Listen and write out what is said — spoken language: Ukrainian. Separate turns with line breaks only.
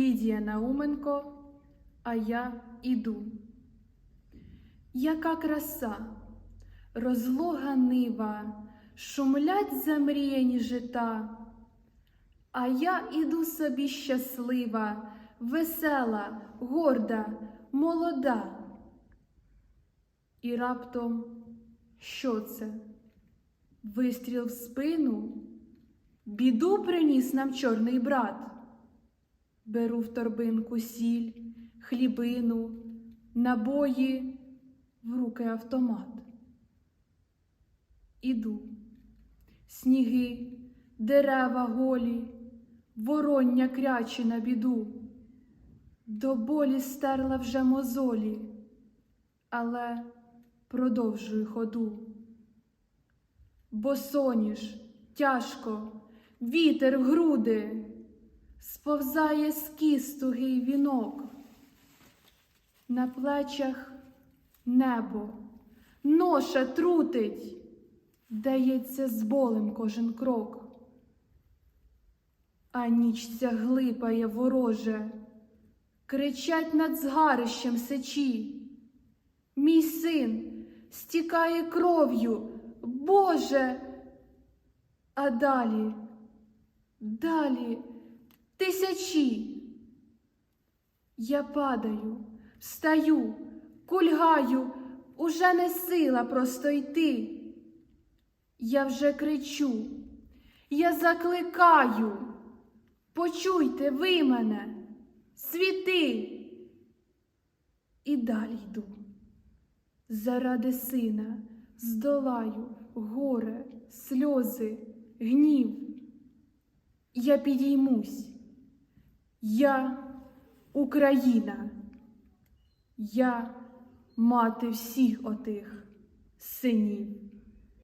Лідія Науменко, а я іду. Яка краса, розлога нива, шумлять замріяні жита, а я іду собі щаслива, весела, горда, молода. І раптом що це? Вистріл в спину? Біду приніс нам чорний брат. Беру в торбинку сіль, хлібину, набої, в руки автомат. Іду. Сніги, дерева голі, вороння кряче на біду. До болі стерла вже мозолі, але продовжую ходу. Бо соніш, тяжко, вітер в груди, сповзає з кістугий вінок. На плечах небо, ноша трутить, дається з болем кожен крок. А ніч ця глипає вороже, кричать над згарищем сечі. Мій син стікає кров'ю, Боже. А далі, далі тисячі. Я падаю, встаю, кульгаю, уже не сила просто йти. Я вже кричу, я закликаю. Почуйте ви мене, світи. І далі йду. Заради сина здолаю горе, сльози, гнів. Я підіймусь. Я Україна. Я мати всіх отих синів.